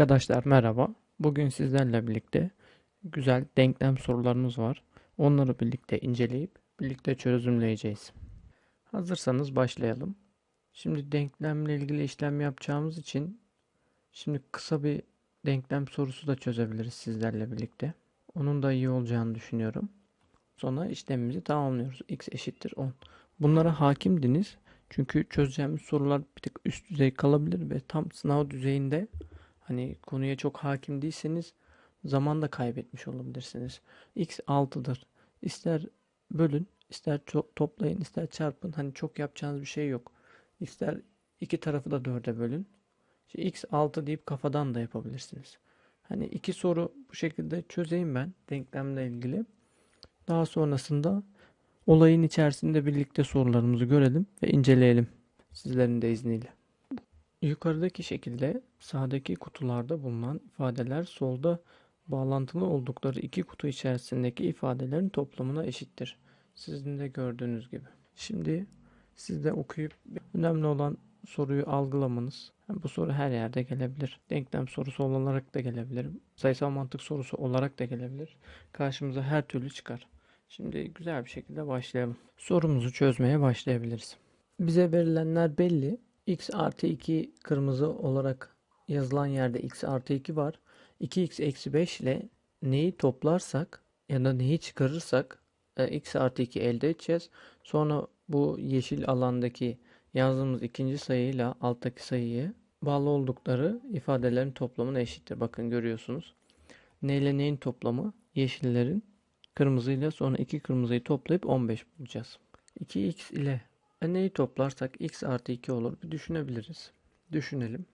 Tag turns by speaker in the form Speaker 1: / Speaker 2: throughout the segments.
Speaker 1: Arkadaşlar merhaba. Bugün sizlerle birlikte güzel denklem sorularımız var. Onları birlikte inceleyip birlikte çözümleyeceğiz. Hazırsanız başlayalım. Şimdi denklemle ilgili işlem yapacağımız için şimdi kısa bir denklem sorusu da çözebiliriz sizlerle birlikte. Onun da iyi olacağını düşünüyorum. Sonra işlemimizi tamamlıyoruz. x eşittir 10. Bunlara hakimdiniz. Çünkü çözeceğimiz sorular bir tık üst düzey kalabilir ve tam sınav düzeyinde hani konuya çok hakim değilseniz zaman da kaybetmiş olabilirsiniz. X 6'dır. İster bölün, ister toplayın, ister çarpın. Hani çok yapacağınız bir şey yok. İster iki tarafı da 4'e bölün. İşte X 6 deyip kafadan da yapabilirsiniz. Hani iki soru bu şekilde çözeyim ben denklemle ilgili. Daha sonrasında olayın içerisinde birlikte sorularımızı görelim ve inceleyelim sizlerin de izniyle. Yukarıdaki şekilde sağdaki kutularda bulunan ifadeler solda bağlantılı oldukları iki kutu içerisindeki ifadelerin toplamına eşittir. Sizin de gördüğünüz gibi. Şimdi siz de okuyup önemli olan soruyu algılamanız. Bu soru her yerde gelebilir. Denklem sorusu olarak da gelebilir. Sayısal mantık sorusu olarak da gelebilir. Karşımıza her türlü çıkar. Şimdi güzel bir şekilde başlayalım. Sorumuzu çözmeye başlayabiliriz. Bize verilenler belli. X artı 2 kırmızı olarak yazılan yerde x artı 2 var. 2x eksi 5 ile neyi toplarsak ya da neyi çıkarırsak e, x artı 2 elde edeceğiz. Sonra bu yeşil alandaki yazdığımız ikinci sayıyla alttaki sayıyı bağlı oldukları ifadelerin toplamına eşittir. Bakın görüyorsunuz. Ne ile neyin toplamı? Yeşillerin kırmızıyla sonra iki kırmızıyı toplayıp 15 bulacağız. 2x ile neyi toplarsak x artı 2 olur. Bir düşünebiliriz. Düşünelim.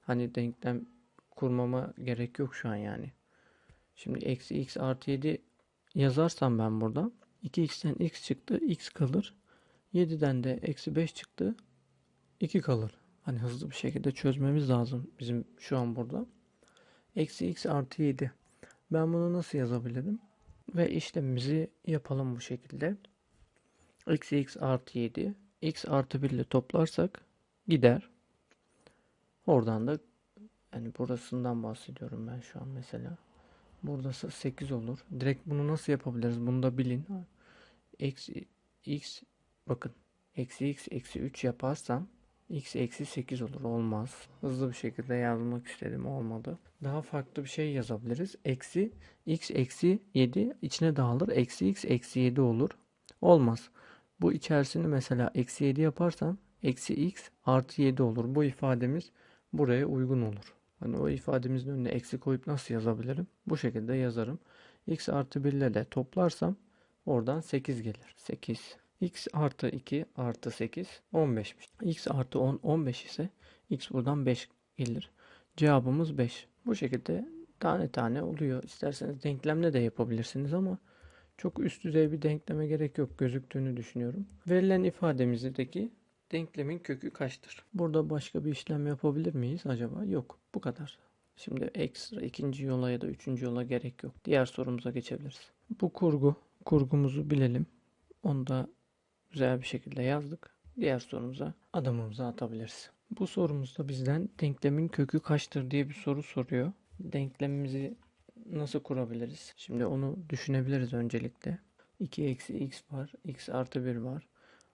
Speaker 1: Hani denklem kurmama gerek yok şu an yani. Şimdi eksi x artı 7 yazarsam ben burada 2x'ten x çıktı x kalır. 7'den de eksi 5 çıktı 2 kalır. Hani hızlı bir şekilde çözmemiz lazım bizim şu an burada. Eksi x artı 7. Ben bunu nasıl yazabilirim? Ve işlemimizi yapalım bu şekilde. Eksi x artı 7. x artı 1 ile toplarsak gider. Oradan da yani burasından bahsediyorum ben şu an mesela. Buradası 8 olur. Direkt bunu nasıl yapabiliriz? Bunu da bilin. Eksi x bakın. Eksi x eksi 3 yaparsam x eksi 8 olur. Olmaz. Hızlı bir şekilde yazmak istedim. Olmadı. Daha farklı bir şey yazabiliriz. Eksi x eksi 7 içine dağılır. Eksi x eksi 7 olur. Olmaz. Bu içerisini mesela eksi 7 yaparsam eksi x artı 7 olur. Bu ifademiz buraya uygun olur. Hani o ifademizin önüne eksi koyup nasıl yazabilirim? Bu şekilde yazarım. x artı 1 ile de toplarsam oradan 8 gelir. 8 x artı 2 artı 8 15'miş. x artı 10 15 ise x buradan 5 gelir. Cevabımız 5. Bu şekilde tane tane oluyor. İsterseniz denklemle de yapabilirsiniz ama çok üst düzey bir denkleme gerek yok gözüktüğünü düşünüyorum. Verilen ifademizdeki denklemin kökü kaçtır? Burada başka bir işlem yapabilir miyiz acaba? Yok. Bu kadar. Şimdi ekstra ikinci yola ya da üçüncü yola gerek yok. Diğer sorumuza geçebiliriz. Bu kurgu, kurgumuzu bilelim. Onu da güzel bir şekilde yazdık. Diğer sorumuza adımımızı atabiliriz. Bu sorumuzda bizden denklemin kökü kaçtır diye bir soru soruyor. Denklemimizi nasıl kurabiliriz? Şimdi onu düşünebiliriz öncelikle. 2 eksi x var. x artı 1 var.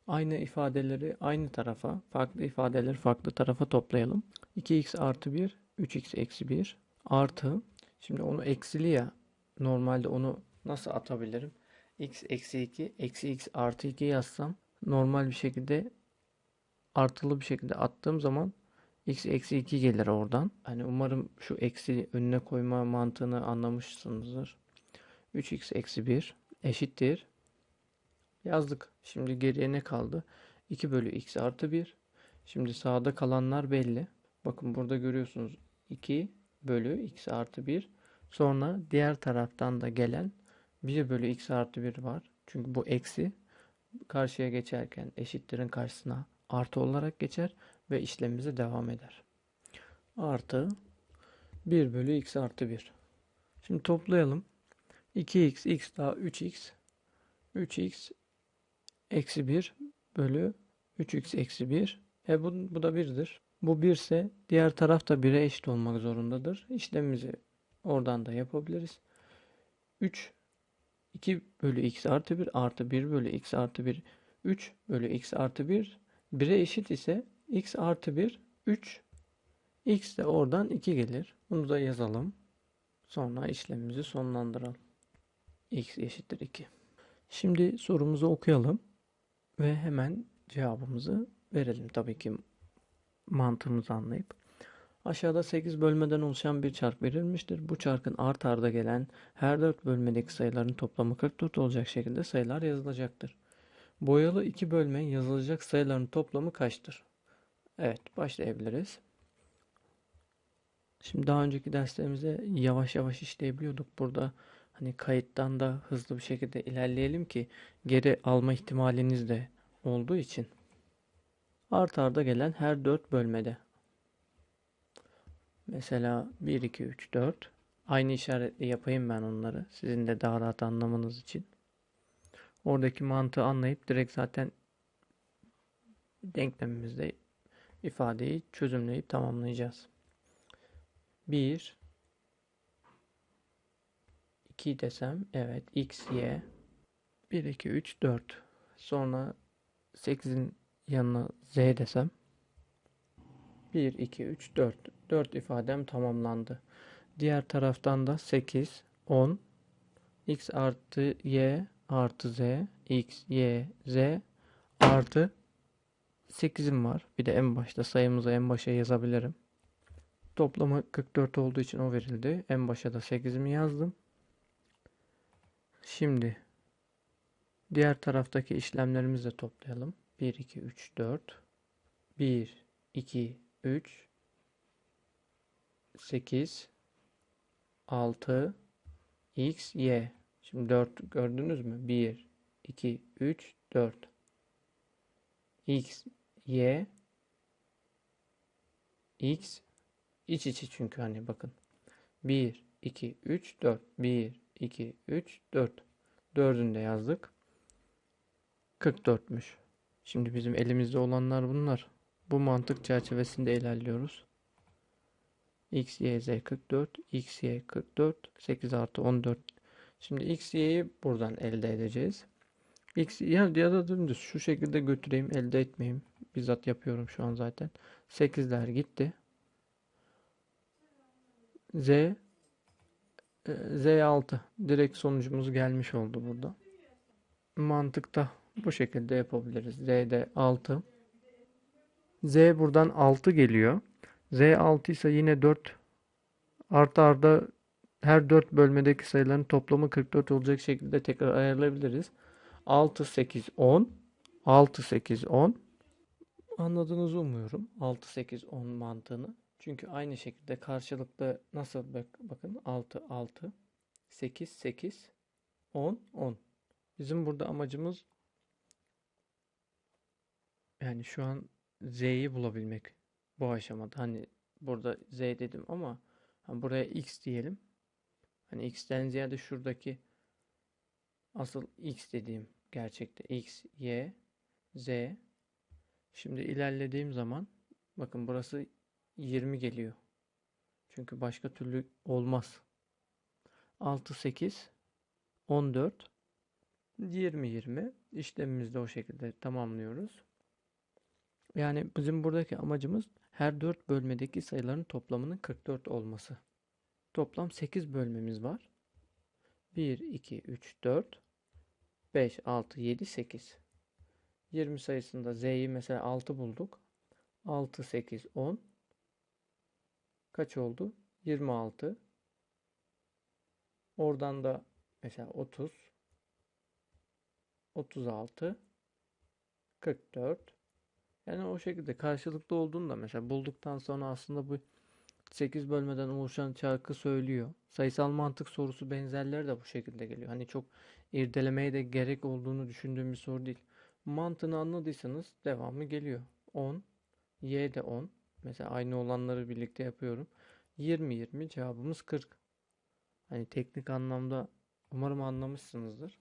Speaker 1: Aynı ifadeleri aynı tarafa, farklı ifadeleri farklı tarafa toplayalım. 2x artı 1, 3x eksi 1 artı. Şimdi onu eksili ya. Normalde onu nasıl atabilirim? x eksi 2, eksi x artı 2 yazsam normal bir şekilde artılı bir şekilde attığım zaman x eksi 2 gelir oradan. Hani umarım şu eksi önüne koyma mantığını anlamışsınızdır. 3x eksi 1 eşittir. Yazdık. Şimdi geriye ne kaldı? 2 bölü x artı 1. Şimdi sağda kalanlar belli. Bakın burada görüyorsunuz 2 bölü x artı 1. Sonra diğer taraftan da gelen 1 bölü x artı 1 var. Çünkü bu eksi karşıya geçerken eşittirin karşısına artı olarak geçer ve işlemimize devam eder. Artı 1 bölü x artı 1. Şimdi toplayalım. 2x, x daha 3x. 3x eksi 1 bölü 3x eksi 1. E bu, bu da 1'dir. Bu 1 ise diğer taraf da 1'e eşit olmak zorundadır. İşlemimizi oradan da yapabiliriz. 3 2 bölü x artı 1 artı 1 bölü x artı 1 3 bölü x artı 1 1'e eşit ise x artı 1 3 x de oradan 2 gelir. Bunu da yazalım. Sonra işlemimizi sonlandıralım. x eşittir 2. Şimdi sorumuzu okuyalım ve hemen cevabımızı verelim. Tabii ki mantığımızı anlayıp. Aşağıda 8 bölmeden oluşan bir çark verilmiştir. Bu çarkın art arda gelen her 4 bölmedeki sayıların toplamı 44 olacak şekilde sayılar yazılacaktır. Boyalı 2 bölme yazılacak sayıların toplamı kaçtır? Evet, başlayabiliriz. Şimdi daha önceki derslerimize yavaş yavaş işleyebiliyorduk. Burada hani kayıttan da hızlı bir şekilde ilerleyelim ki geri alma ihtimaliniz de olduğu için. Art arda gelen her 4 bölmede. Mesela 1, 2, 3, 4. Aynı işaretli yapayım ben onları. Sizin de daha rahat anlamanız için. Oradaki mantığı anlayıp direkt zaten denklemimizde ifadeyi çözümleyip tamamlayacağız. 1 2 desem evet x y. 1 2 3 4 sonra 8'in yanına z desem. 1 2 3 4 4 ifadem tamamlandı. Diğer taraftan da 8 10 x artı y artı z x y z artı 8'im var. Bir de en başta sayımızı en başa yazabilirim. Toplamı 44 olduğu için o verildi. En başa da 8'imi yazdım. Şimdi diğer taraftaki işlemlerimizi de toplayalım. 1, 2, 3, 4. 1, 2, 3, 8, 6, x, y. Şimdi 4 gördünüz mü? 1, 2, 3, 4. x, y, x, iç içi çünkü hani bakın. 1, 2, 3, 4. 1, 2, 3, 4. 4'ünü de yazdık. 44'müş. Şimdi bizim elimizde olanlar bunlar. Bu mantık çerçevesinde ilerliyoruz. x, y, z 44, x, y 44, 8 artı 14. Şimdi x, y'yi buradan elde edeceğiz. X ya, ya da dümdüz şu şekilde götüreyim elde etmeyeyim. Bizzat yapıyorum şu an zaten. 8'ler gitti. Z e, Z6 direkt sonucumuz gelmiş oldu burada. Mantıkta bu şekilde yapabiliriz. Z'de 6. Z buradan 6 geliyor. Z 6 ise yine 4 artı arda her 4 bölmedeki sayıların toplamı 44 olacak şekilde tekrar ayarlayabiliriz. 6, 8, 10. 6, 8, 10. Anladığınızı umuyorum. 6, 8, 10 mantığını. Çünkü aynı şekilde karşılıklı nasıl bak bakın 6, 6, 8, 8, 10, 10. Bizim burada amacımız yani şu an Z'yi bulabilmek bu aşamada. Hani burada Z dedim ama hani buraya X diyelim. Hani X'ten ziyade şuradaki asıl X dediğim gerçekte X, Y, Z. Şimdi ilerlediğim zaman bakın burası 20 geliyor. Çünkü başka türlü olmaz. 6, 8, 14, 20, 20 işlemimizi de o şekilde tamamlıyoruz. Yani bizim buradaki amacımız her 4 bölmedeki sayıların toplamının 44 olması. Toplam 8 bölmemiz var. 1, 2, 3, 4, 5, 6, 7, 8. 20 sayısında Z'yi mesela 6 bulduk. 6, 8, 10. Kaç oldu? 26. Oradan da mesela 30, 36, 44. Yani o şekilde karşılıklı olduğunda mesela bulduktan sonra aslında bu 8 bölmeden oluşan çarkı söylüyor. Sayısal mantık sorusu benzerleri de bu şekilde geliyor. Hani çok irdelemeye de gerek olduğunu düşündüğüm bir soru değil. Mantığını anladıysanız devamı geliyor. 10, y de 10. Mesela aynı olanları birlikte yapıyorum. 20 20 cevabımız 40. Hani teknik anlamda umarım anlamışsınızdır.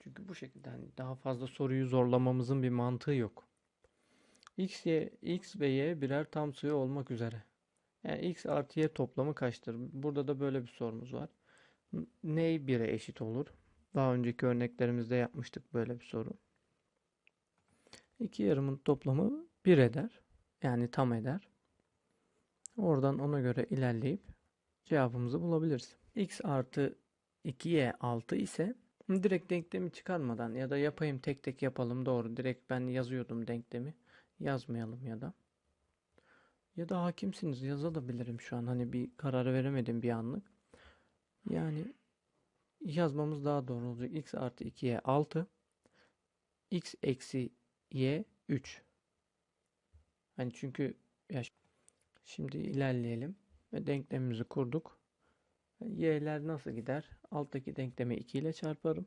Speaker 1: Çünkü bu şekilde hani daha fazla soruyu zorlamamızın bir mantığı yok. X, y, x ve y birer tam sayı olmak üzere. Yani x artı y toplamı kaçtır? Burada da böyle bir sorumuz var. Ney 1'e eşit olur? Daha önceki örneklerimizde yapmıştık böyle bir soru. İki yarımın toplamı 1 eder. Yani tam eder. Oradan ona göre ilerleyip cevabımızı bulabiliriz. x artı 2y 6 ise direkt denklemi çıkarmadan ya da yapayım tek tek yapalım doğru. Direkt ben yazıyordum denklemi. Yazmayalım ya da. Ya da hakimsiniz yazabilirim şu an. Hani bir karar veremedim bir anlık. Yani yazmamız daha doğru olacak. x artı 2y 6. x eksi y 3. Hani çünkü ya şimdi ilerleyelim ve denklemimizi kurduk. Y'ler nasıl gider? Alttaki denklemi 2 ile çarparım.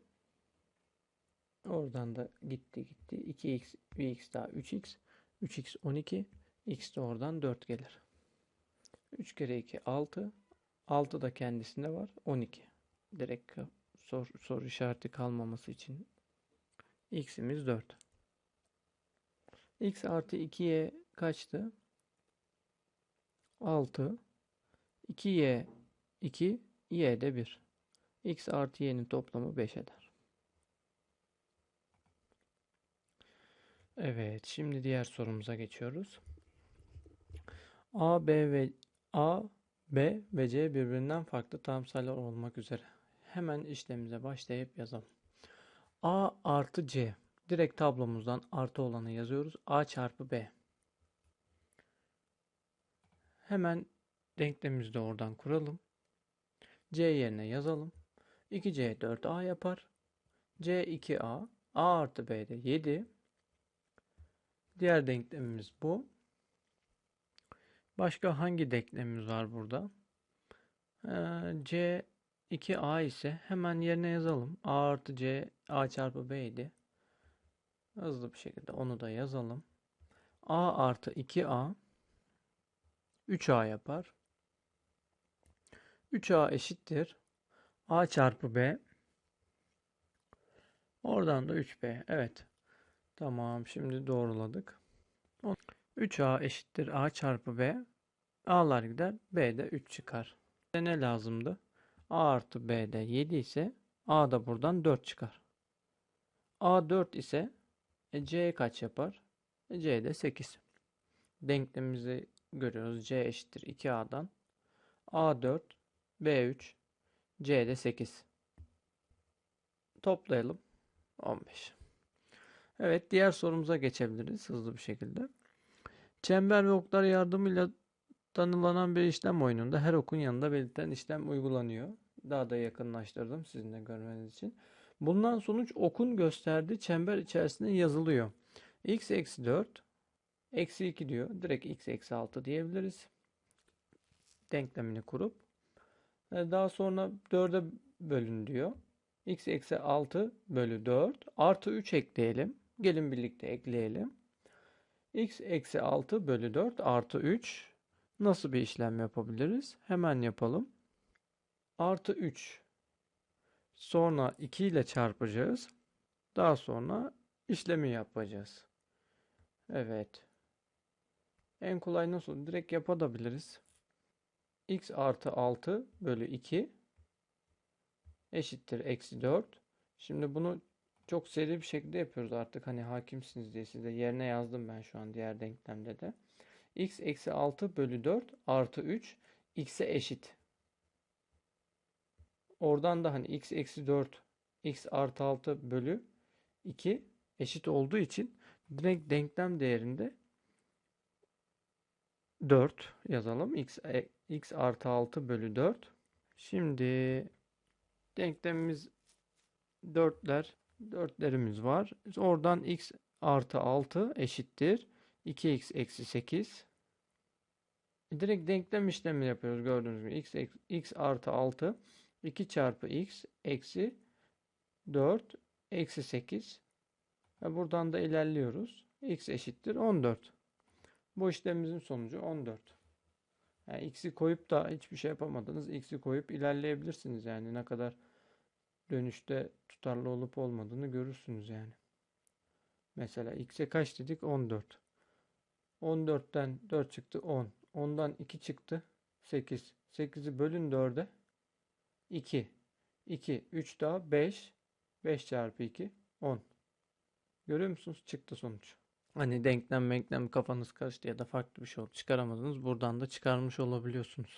Speaker 1: Oradan da gitti gitti. 2x, bx daha 3x. 3x 12. X de oradan 4 gelir. 3 kere 2 6. 6 da kendisinde var. 12. Direkt sor, soru işareti kalmaması için x'imiz 4. x artı 2y kaçtı? 6. 2y 2, y de 1. x artı y'nin toplamı 5 eder. Evet, şimdi diğer sorumuza geçiyoruz. A, B ve A, B ve C birbirinden farklı tam sayılar olmak üzere. Hemen işlemimize başlayıp yazalım. A artı C. Direkt tablomuzdan artı olanı yazıyoruz. A çarpı B. Hemen denklemimizi de oradan kuralım. C yerine yazalım. 2C 4A yapar. C 2A. A artı B de 7. Diğer denklemimiz bu. Başka hangi denklemimiz var burada? Ee, C 2A ise hemen yerine yazalım. A artı C A çarpı B idi. Hızlı bir şekilde onu da yazalım. A artı 2A 3A yapar. 3A eşittir. A çarpı B. Oradan da 3B. Evet. Tamam. Şimdi doğruladık. 3A eşittir A çarpı B. A'lar gider. B'de 3 çıkar. Ne lazımdı? A artı B'de 7 ise A da buradan 4 çıkar. A 4 ise e, C kaç yapar? E, C de 8. Denklemimizi görüyoruz. C eşittir 2A'dan. A 4 B3 C'de 8. Toplayalım. 15. Evet diğer sorumuza geçebiliriz hızlı bir şekilde. Çember ve oklar yardımıyla tanımlanan bir işlem oyununda her okun yanında belirten işlem uygulanıyor. Daha da yakınlaştırdım sizin de görmeniz için. Bundan sonuç okun gösterdiği çember içerisinde yazılıyor. x eksi 4 eksi 2 diyor. Direkt x eksi 6 diyebiliriz. Denklemini kurup e, daha sonra 4'e bölün diyor. x eksi 6 bölü 4 artı 3 ekleyelim. Gelin birlikte ekleyelim. x eksi 6 bölü 4 artı 3 nasıl bir işlem yapabiliriz? Hemen yapalım. Artı 3 sonra 2 ile çarpacağız. Daha sonra işlemi yapacağız. Evet. En kolay nasıl? Direkt yapabiliriz x artı 6 bölü 2 eşittir eksi 4. Şimdi bunu çok seri bir şekilde yapıyoruz artık. Hani hakimsiniz diye size yerine yazdım ben şu an diğer denklemde de. x eksi 6 bölü 4 artı 3 x'e eşit. Oradan da hani x eksi 4 x artı 6 bölü 2 eşit olduğu için direkt denklem değerinde 4 yazalım. x, e, x artı 6 bölü 4. Şimdi denklemimiz 4'ler 4'lerimiz var. Oradan x artı 6 eşittir. 2x eksi 8. Direkt denklem işlemi yapıyoruz gördüğünüz gibi. x, x artı 6 2 çarpı x eksi 4 eksi 8. Ve buradan da ilerliyoruz. x eşittir 14. Bu işlemimizin sonucu 14. Yani x'i koyup da hiçbir şey yapamadınız. X'i koyup ilerleyebilirsiniz yani ne kadar dönüşte tutarlı olup olmadığını görürsünüz yani. Mesela x'e kaç dedik? 14. 14'ten 4 çıktı 10. 10'dan 2 çıktı 8. 8'i bölün 4'e 2. 2. 3 daha 5. 5 çarpı 2 10. Görüyor musunuz? Çıktı sonuç. Hani denklem menklem kafanız karıştı ya da farklı bir şey oldu çıkaramadınız. Buradan da çıkarmış olabiliyorsunuz.